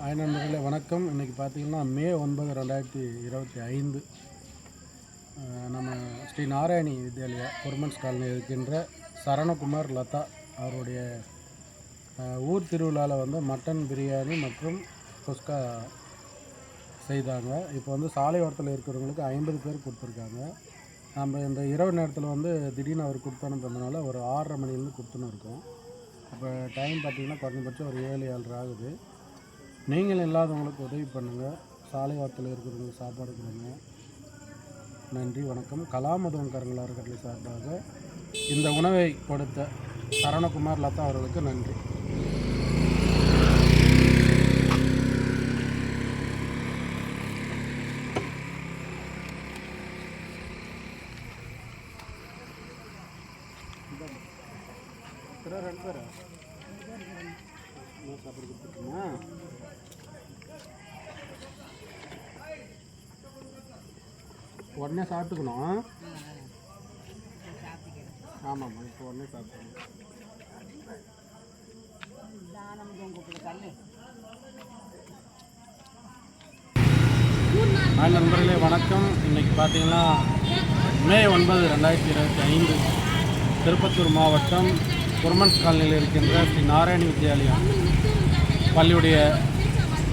Hi நண்பர்களே வணக்கம். இன்றைக்கி பார்த்தீங்கன்னா மே ஒன்பது ரெண்டாயிரத்தி இருபத்தி ஐந்து. நம்ம ஸ்ரீ நாராயணி வித்யாலயா கவர்மெண்ட்ஸ் காலனி இருக்கின்ற சரணகுமார் லதா அவருடைய ஊர் திருவிழாவில் வந்து மட்டன் பிரியாணி மற்றும் குஸ்கா செய்தாங்க. இப்போ வந்து சாலை ஓரத்தில் இருக்கிறவங்களுக்கு ஐம்பது பேர் கொடுத்துருக்காங்க. நம்ம இந்த இரவு நேரத்தில் வந்து திடீர்னு அவர் கொடுத்தனுப்பதுனால ஒரு ஆறரை மணிலேருந்து கொடுத்துன்னு இருக்கோம். இப்போ டைம் பார்த்தீங்கன்னா குறைஞ்சபட்சம் ஒரு ஏழு ஏழரை ஆகுது. நீங்கள் இல்லாதவங்களுக்கு உதவி பண்ணுங்கள் சாலை ஓரத்தில் இருக்கிறவங்களுக்கு சாப்பாடு கொடுங்க. நன்றி வணக்கம். கலாமதுவன் கரங்கள் அறக்கட்டளை சார்பாக இந்த உணவை கொடுத்த சரணகுமார் லதா அவர்களுக்கு நன்றி. ரெண்டு பேரா? சாப்பாடு கொடுத்துருக்குமா உடனே சாப்பிட்டுக்கணும். ஆமாம்மா இப்போ உடனே சாப்பிட்டுக்கணும். ஹாய் நண்பர்களே வணக்கம். இன்னைக்கு பார்த்தீங்கன்னா மே ஒன்பது ரெண்டாயிரத்தி இருபத்தி ஐந்து திருப்பத்தூர் மாவட்டம் குர்மன்ஸ் காலனியில் இருக்கின்ற ஸ்ரீ நாராயணி வித்யாலயா. பள்ளியுடைய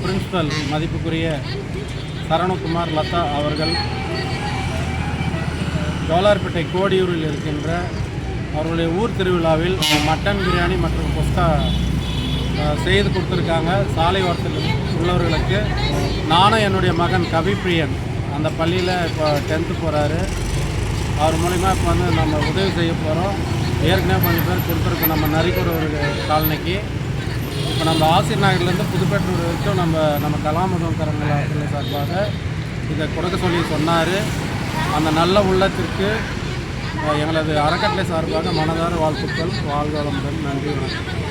பிரின்சிபல் மதிப்புக்குரிய சரணகுமார் லதா அவர்கள் ஜோலார்பேட்டை கோடியூரில் இருக்கின்ற அவர்களுடைய ஊர் திருவிழாவில் மட்டன் பிரியாணி மற்றும் குஸ்கா செய்து கொடுத்துருக்காங்க. சாலை ஓரத்தில் உள்ளவர்களுக்கு நானும் என்னுடைய மகன் கவிப்பிரியன் அந்த பள்ளியில் இப்போ டென்த்து போகிறாரு அவர் மூலிமா இப்போ வந்து நம்ம உதவி செய்ய போகிறோம் ஏற்கனவே கொஞ்சம் பேர் கொடுத்துருக்கோம் நம்ம நரிக்கூட ஒரு காலனிக்கு. இப்போ நம்ம ஆசிர் நகர்லேருந்து புதுப்பேட்டூர் வரைக்கும் நம்ம நம்ம கலாமதம் கரங்கள் சார்பாக இதை கொடுக்க சொல்லி சொன்னார். அந்த நல்ல உள்ளத்திற்கு எங்களது அறக்கட்டளை சார்பாக மனதார வாழ்த்துக்கள் வாழ்க வளமுடன் நன்றி வணக்கம்.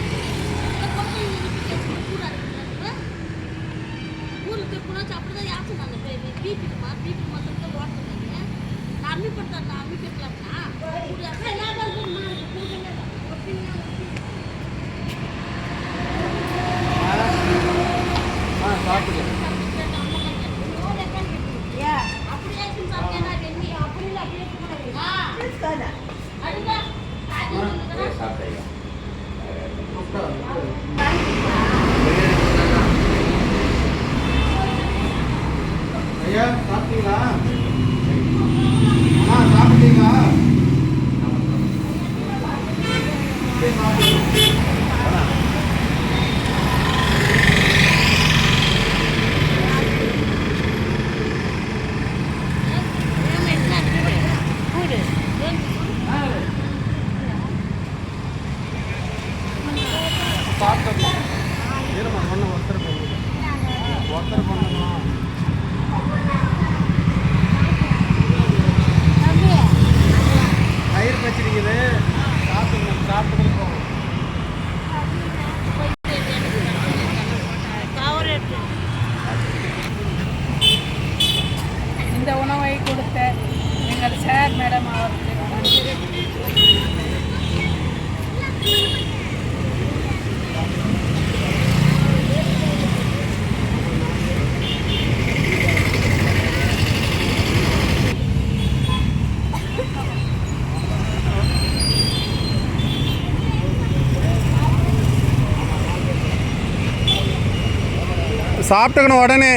ஊருக்கு போனால் சாப்பிட்டீங்களா? அம்மா சாப்பிட்டீங்களா? சாப்பிட்டோம். இருமா ஒன்று ஒருத்தர் பண்ணுங்க ஒருத்தர் பண்ணணும் சார் மேடம் uh, சாப்பிட்டுக்கணும் உடனே.